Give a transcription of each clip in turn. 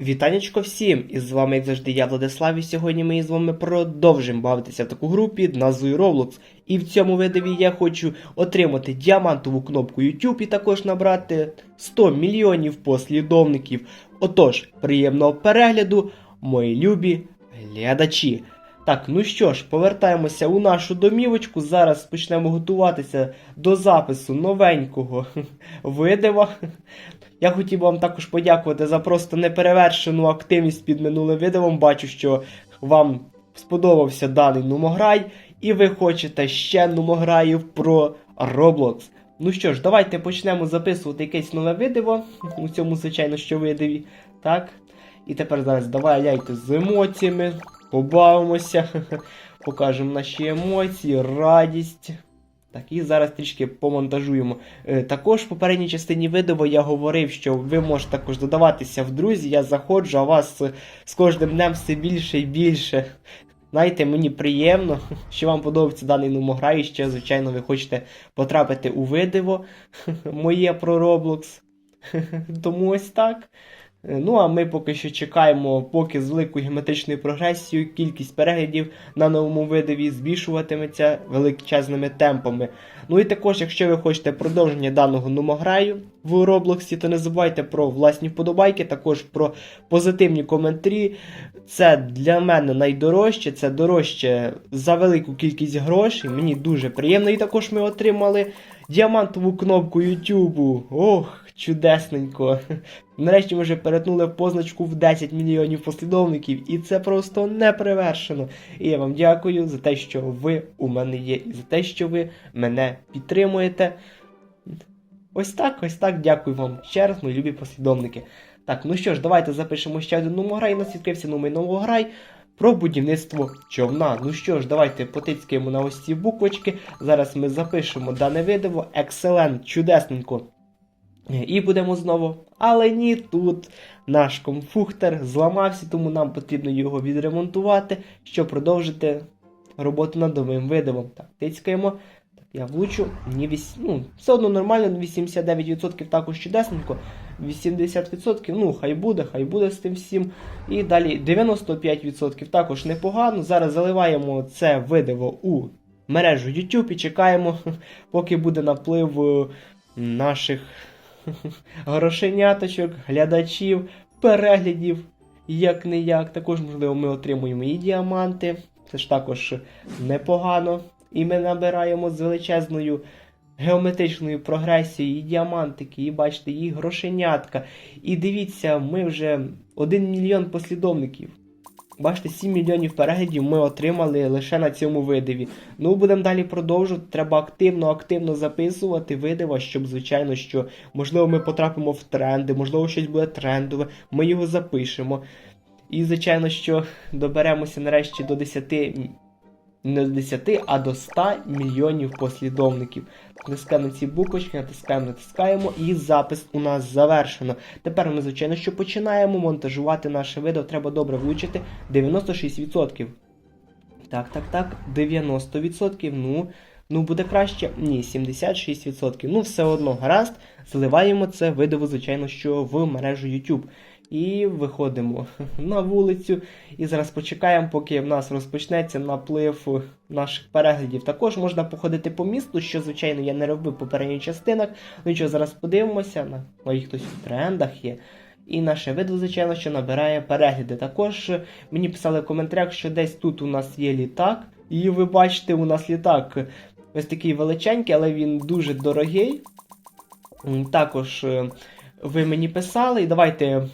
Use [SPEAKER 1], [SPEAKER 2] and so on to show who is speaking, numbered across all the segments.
[SPEAKER 1] Вітанечко всім! І з вами, як завжди, я Владислав, і сьогодні ми з вами продовжимо бавитися в таку групу під назвою Roblox. І в цьому видові я хочу отримати діамантову кнопку YouTube і також набрати 100 мільйонів послідовників. Отож, приємного перегляду, мої любі глядачі. Так, ну що ж, повертаємося у нашу домівочку. Зараз почнемо готуватися до запису новенького видива. Я хотів вам також подякувати за просто неперевершену активність під минулим відео. Бачу, що вам сподобався даний нумограй, і ви хочете ще нумограїв про Roblox. Ну що ж, давайте почнемо записувати якесь нове відео. У цьому, звичайно, що видиві. Так. І тепер зараз давай ляйте з емоціями, побавимося, покажемо наші емоції, радість. Так, і зараз трішки помонтажуємо. Е, також в попередній частині відео я говорив, що ви можете також додаватися в друзі. Я заходжу, а вас е, з кожним днем все більше і більше. Знаєте, мені приємно, що вам подобається даний номогра, і ще, звичайно, ви хочете потрапити у видиво моє про Roblox. Тому ось так. Е, Ну, а ми поки що чекаємо, поки з великою геометричною прогресією кількість переглядів на новому видиві збільшуватиметься величезними темпами. Ну і також, якщо ви хочете продовження даного номограю в Роблоксі, то не забувайте про власні вподобайки, також про позитивні коментарі. Це для мене найдорожче, це дорожче за велику кількість грошей. Мені дуже приємно. І також ми отримали діамантову кнопку YouTube. Ох, чудесненько. Нарешті ми вже перетнули позначку в 10 мільйонів послідовників, і це просто неперевершено. І я вам дякую за те, що ви у мене є, і за те, що ви мене підтримуєте. Ось так, ось так. Дякую вам ще раз, мої любі послідовники. Так, ну що ж, давайте запишемо ще один номограй. У нас відкрився новий новограй про будівництво човна. Ну що ж, давайте потицькаємо на ось ці буквочки. Зараз ми запишемо дане відео. Excellent, чудесненько. І будемо знову. Але ні, тут наш комфухтер зламався, тому нам потрібно його відремонтувати, щоб продовжити роботу над новим видивом. Так, тицькаємо. Так, я влучу. Ні, віс... ну, все одно нормально, 89% також чудесненько. 80%, ну, хай буде, хай буде з тим всім. І далі 95% також непогано. Зараз заливаємо це видиво у мережу YouTube і чекаємо, поки буде наплив е, наших грошеняточок, глядачів, переглядів, як не як. Також, можливо, ми отримуємо і діаманти. Це ж також непогано. І ми набираємо з величезною геометричною прогресією і діамантики, і бачите, і грошенятка. І дивіться, ми вже 1 мільйон послідовників. Бачите, 7 мільйонів переглядів ми отримали лише на цьому видиві. Ну, будемо далі продовжувати. Треба активно-активно записувати видива, щоб, звичайно, що можливо ми потрапимо в тренди, можливо, щось буде трендове, ми його запишемо. І, звичайно, що доберемося нарешті до 10, м- не до 10, а до 100 мільйонів послідовників. Натискаємо на ці буквочки, натискаємо, натискаємо, і запис у нас завершено. Тепер ми, звичайно, що починаємо монтажувати наше відео. Треба добре влучити 96%. Так, так, так, 90%. Ну, ну буде краще. Ні, 76%. Ну, все одно гаразд. Заливаємо це видео, звичайно, що в мережу YouTube. І виходимо на вулицю. І зараз почекаємо, поки в нас розпочнеться наплив наших переглядів. Також можна походити по місту, що, звичайно, я не робив в попередніх частинах. Ну що, зараз подивимося, на ну, хтось в трендах є. І наше відео, звичайно, що набирає перегляди. Також мені писали в коментарях, що десь тут у нас є літак. І ви бачите, у нас літак ось такий величенький, але він дуже дорогий. Також е, ви мені писали, і давайте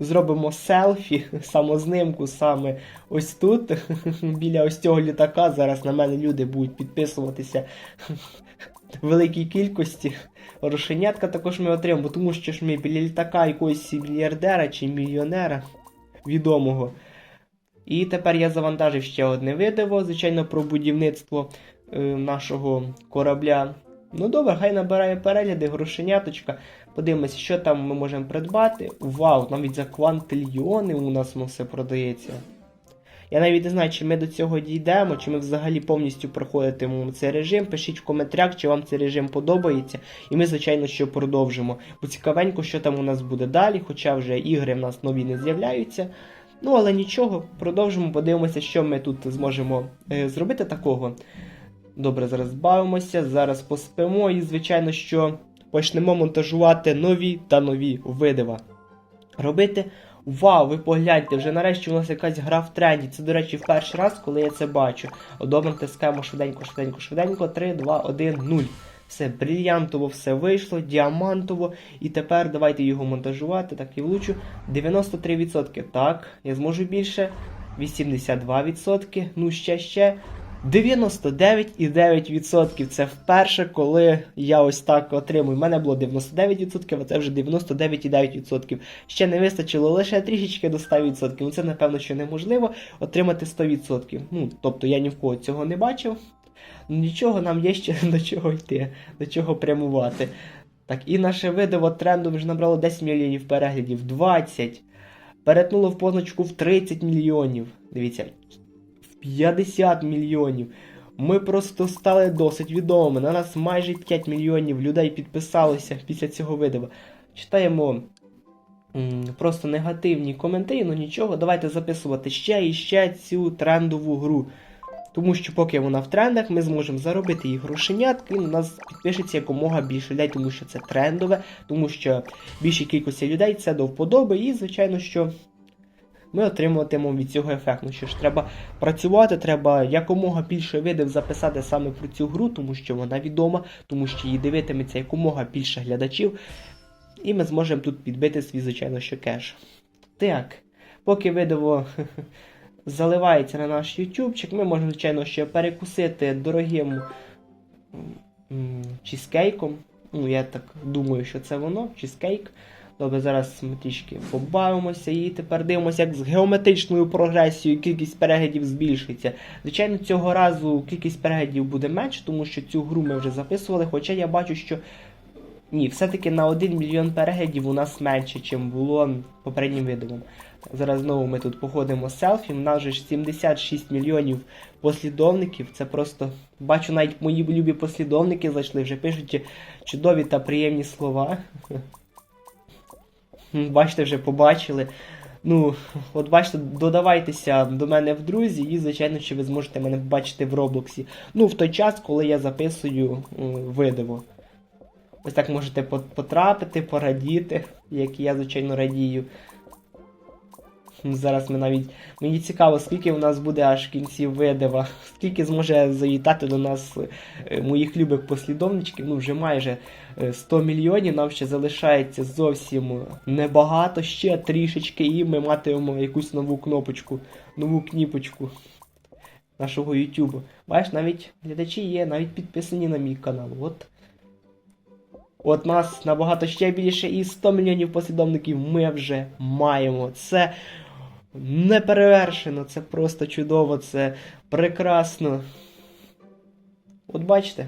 [SPEAKER 1] зробимо селфі, самознимку саме ось тут, біля ось цього літака. Зараз на мене люди будуть підписуватися в великій кількості. Рошенятка також ми отримаємо, тому що ж ми біля літака якогось мільярдера чи мільйонера відомого. І тепер я завантажив ще одне відео, звичайно, про будівництво е, нашого корабля. Ну добре, хай набирає перегляди, грошеняточка. Подивимося, що там ми можемо придбати. Вау, навіть за квантильйони у нас все продається. Я навіть не знаю, чи ми до цього дійдемо, чи ми взагалі повністю проходитимемо цей режим. Пишіть в коментарях, чи вам цей режим подобається. І ми, звичайно, що продовжимо. Бо цікавенько, що там у нас буде далі, хоча вже ігри в нас нові не з'являються. Ну, але нічого, продовжимо, подивимося, що ми тут зможемо е, зробити такого. Добре, зараз бавимося, зараз поспимо і, звичайно, що почнемо монтажувати нові та нові видива. Робити. Вау, ви погляньте, вже нарешті у нас якась гра в тренді. Це, до речі, в перший раз, коли я це бачу. Одобрим тискаємо швиденько, швиденько, швиденько. 3, 2, 1, 0. Все брильянтово, все вийшло, діамантово. І тепер давайте його монтажувати. Так і влучу. 93%. Так, я зможу більше. 82%. Ну, ще, ще. 99,9% це вперше, коли я ось так отримую. У мене було 99%, а це вже 99,9%. Ще не вистачило лише трішечки до 100%. Ну це напевно що неможливо отримати 100%. Ну, тобто я ні в кого цього не бачив. Нічого, нам є ще до чого йти, до чого прямувати. Так, і наше видео тренду вже набрало 10 мільйонів переглядів, 20. Перетнуло в позначку в 30 мільйонів. Дивіться, 50 мільйонів. Ми просто стали досить відомими. На нас майже 5 мільйонів людей підписалося після цього відео. Читаємо м, просто негативні коментарі, ну нічого. Давайте записувати ще і ще цю трендову гру. Тому що поки вона в трендах, ми зможемо заробити її грошенят, і у нас підпишеться якомога більше людей, тому що це трендове, тому що більшій кількості людей це до вподоби, і, звичайно, що ми отримуватимемо від цього ефект. Ну що ж, треба працювати, треба якомога більше видів записати саме про цю гру, тому що вона відома, тому що її дивитиметься якомога більше глядачів. І ми зможемо тут підбити свій, звичайно, що кеш. Так, поки видео заливається на наш ютубчик, ми можемо, звичайно, ще перекусити дорогим чізкейком. Ну, я так думаю, що це воно, чізкейк. Добре, зараз ми трішки побавимося і тепер дивимося, як з геометричною прогресією кількість переглядів збільшується. Звичайно, цього разу кількість переглядів буде менше, тому що цю гру ми вже записували, хоча я бачу, що ні, все-таки на 1 мільйон переглядів у нас менше, ніж було попереднім відео. Зараз знову ми тут походимо з селфі. У нас же ж 76 мільйонів послідовників. Це просто бачу, навіть мої любі послідовники зайшли, вже пишуть чудові та приємні слова. Бачите, вже побачили. Ну, от бачите, додавайтеся до мене в друзі, і, звичайно, що ви зможете мене побачити в Роблоксі. Ну, в той час, коли я записую м, видео. Ось так можете потрапити, порадіти, як я, звичайно, радію. Зараз ми навіть. Мені цікаво, скільки у нас буде аж в кінці видива, скільки зможе завітати до нас е, моїх любих послідовничків. Ну, вже майже е, 100 мільйонів. Нам ще залишається зовсім небагато, ще трішечки, і ми матимемо якусь нову кнопочку, нову кніпочку нашого YouTube. Бачиш, навіть глядачі є, навіть підписані на мій канал. От. От нас набагато ще більше і 100 мільйонів послідовників ми вже маємо. Це неперевершено, це просто чудово, це прекрасно. От бачите,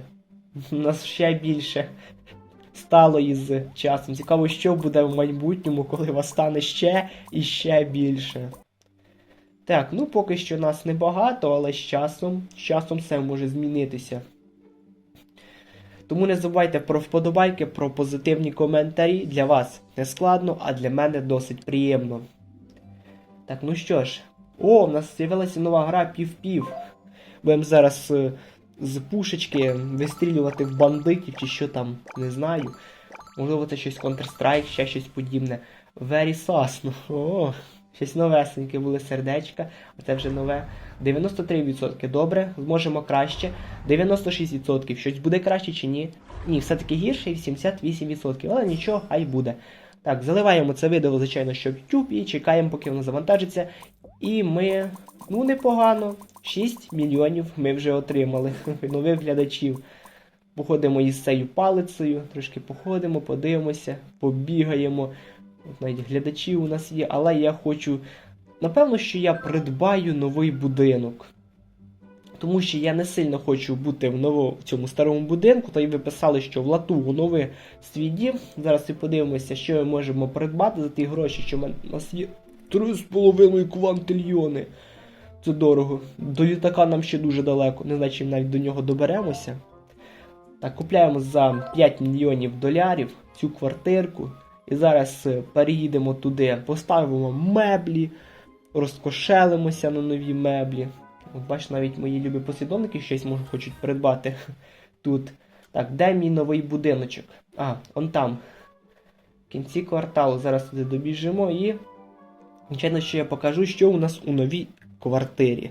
[SPEAKER 1] нас ще більше стало із часом. Цікаво, що буде в майбутньому, коли вас стане ще і ще більше. Так, ну поки що нас небагато, але з часом, з часом все може змінитися. Тому не забувайте про вподобайки, про позитивні коментарі. Для вас не складно, а для мене досить приємно. Так, ну що ж. О, у нас з'явилася нова гра пів-пів. Будемо зараз е, з пушечки вистрілювати в бандитів чи що там, не знаю. Можливо, це щось Counter-Strike, ще щось подібне. Very sus. Ну, о, щось новесеньке були сердечка, а це вже нове. 93% добре, зможемо краще. 96%. Щось буде краще чи ні? Ні, все-таки гірше і 78%. Але нічого, хай буде. Так, заливаємо це відео, звичайно, що в YouTube і чекаємо, поки воно завантажиться. І ми, ну непогано, 6 мільйонів ми вже отримали нових глядачів. Походимо із цією палицею, трошки походимо, подивимося, побігаємо. От навіть глядачі у нас є, але я хочу. Напевно, що я придбаю новий будинок. Тому що я не сильно хочу бути в новому в цьому старому будинку, та й ви писали, що в лату новий свій дім. Зараз і подивимося, що ми можемо придбати за ті гроші, що в нас є 3,5 квантильйони. Це дорого. До літака нам ще дуже далеко. Не знаю, чи навіть до нього доберемося. Так, купляємо за 5 мільйонів долярів цю квартирку. І зараз е, переїдемо туди, поставимо меблі, розкошелимося на нові меблі. От бач, навіть мої любі послідовники щось може хочуть придбати тут. Так, де мій новий будиночок? А, он там. В кінці кварталу зараз туди добіжимо і. Звичайно, що я покажу, що у нас у новій квартирі.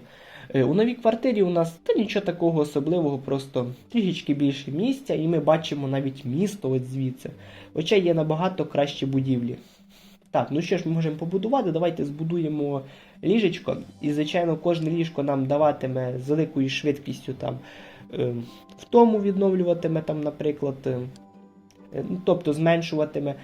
[SPEAKER 1] Е, У новій квартирі у нас та нічого такого особливого, просто трішечки більше місця, і ми бачимо навіть місто от звідси. Хоча є набагато кращі будівлі. Так, ну що ж ми можемо побудувати? Давайте збудуємо ліжечко. І, звичайно, кожне ліжко нам даватиме з великою швидкістю там е, втому відновлюватиме, там, наприклад, е, е, ну, тобто зменшуватиме,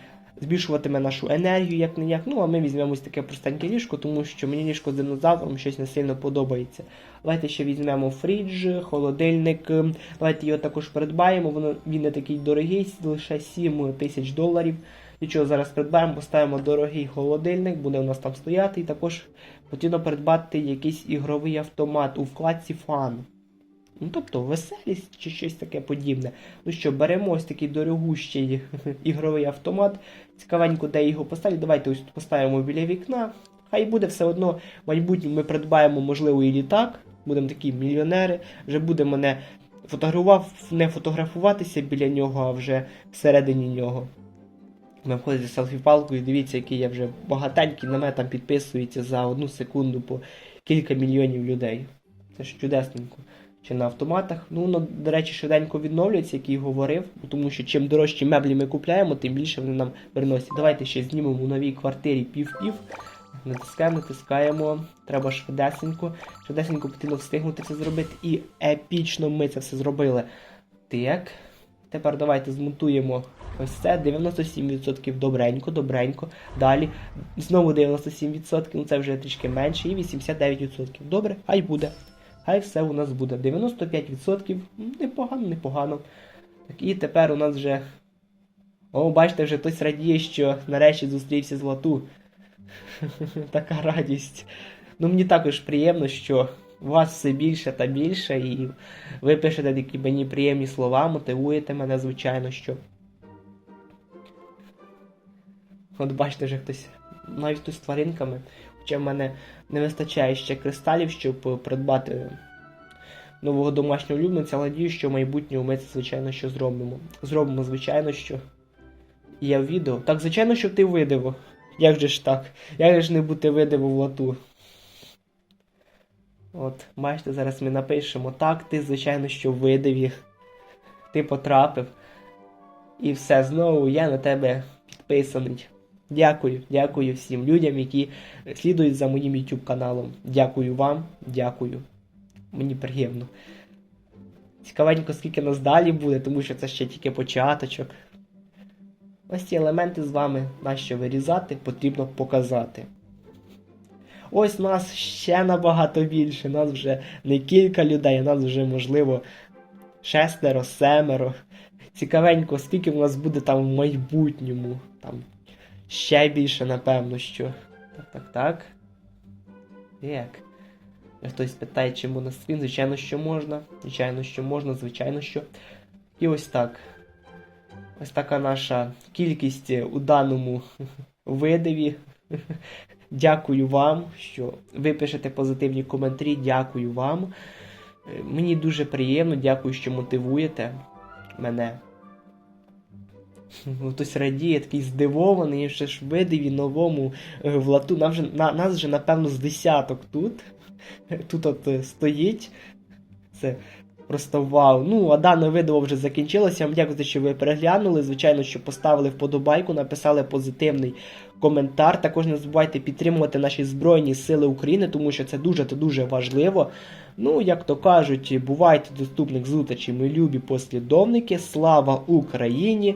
[SPEAKER 1] збільшуватиме нашу енергію, як не як. Ну, а ми візьмемо таке простеньке ліжко, тому що мені ліжко з динозавром щось не сильно подобається. Давайте ще візьмемо фрідж, холодильник. Давайте його також придбаємо. Воно він не такий дорогий, лише 7 тисяч доларів. Нічого зараз придбаємо, поставимо дорогий холодильник, буде у нас там стояти. І також потрібно придбати якийсь ігровий автомат у вкладці фан. Ну, тобто веселість чи щось таке подібне. Ну що, беремо ось такий дорогущий ігровий автомат. Цікавенько, де його поставити. Давайте ось поставимо біля вікна. Хай буде все одно, в майбутньому ми придбаємо, можливо, і літак. Будемо такі мільйонери. Вже будемо не фотографував, не фотографуватися біля нього, а вже всередині нього. Ми входите з селфі-палкою, дивіться, який я вже багатенький, на мене там підписується за одну секунду по кілька мільйонів людей. Це ж чудесненько. Чи на автоматах. Ну, воно, до речі, швиденько відновлюється, як і говорив, тому що чим дорожчі меблі ми купляємо, тим більше вони нам приносять. Давайте ще знімемо у новій квартирі пів-пів. Натискаємо, натискаємо. Треба швидесенько. Швидесенько потрібно встигнути це зробити. І епічно ми це все зробили. Так. Тепер давайте змонтуємо ось це. 97% добренько, добренько. Далі знову 97%, ну це вже трішки менше, і 89%. Добре, хай буде. Хай все у нас буде. 95%. Непогано, непогано. Так, і тепер у нас вже. О, бачите, вже хтось радіє, що нарешті зустрівся з Лату. Така радість. Ну, мені також приємно, що вас все більше та більше, і ви пишете такі мені приємні слова, мотивуєте мене, звичайно, що. От бачите, вже хтось. Навіть тут з тваринками. Хоча в мене не вистачає ще кристалів, щоб е, придбати нового домашнього улюбленця, але надію, що в майбутньому ми це, звичайно, що зробимо. Зробимо, звичайно, що. Є в відео. Так, звичайно, що ти видиво. Як же ж так? Як же ж не бути видиво в лату? От, бачите, зараз ми напишемо. Так, ти, звичайно, що видиві. Ти потрапив. І все, знову я на тебе підписаний. Дякую, дякую всім людям, які слідують за моїм YouTube каналом. Дякую вам, дякую. Мені приємно. Цікавенько, скільки нас далі буде, тому що це ще тільки початочок. Ось ці елементи з вами нащо вирізати, потрібно показати. Ось нас ще набагато більше. Нас вже не кілька людей, нас вже, можливо, шестеро, семеро. Цікавенько, скільки в нас буде там в майбутньому. Там ще більше, напевно, що. Так, так, так. Як? Хтось питає, чи можна скрін, звичайно, що можна. Звичайно, що можна, звичайно, що. І ось так. Ось така наша кількість у даному видиві. Дякую вам, що ви пишете позитивні коментарі. Дякую вам. Е, Мені дуже приємно, дякую, що мотивуєте мене. Ну, Хтось радіє, такий здивований, ще ж видиві новому е, в лату. Нам вже, на, нас вже, напевно, з десяток тут. Тут от е, стоїть. Це просто вау. Ну, а дане відео вже закінчилося. Я вам дякую, що ви переглянули. Звичайно, що поставили вподобайку, написали позитивний коментар. Також не забувайте підтримувати наші Збройні Сили України, тому що це дуже та дуже важливо. Ну, як то кажуть, бувайте доступних зустрічей, мої любі послідовники. Слава Україні!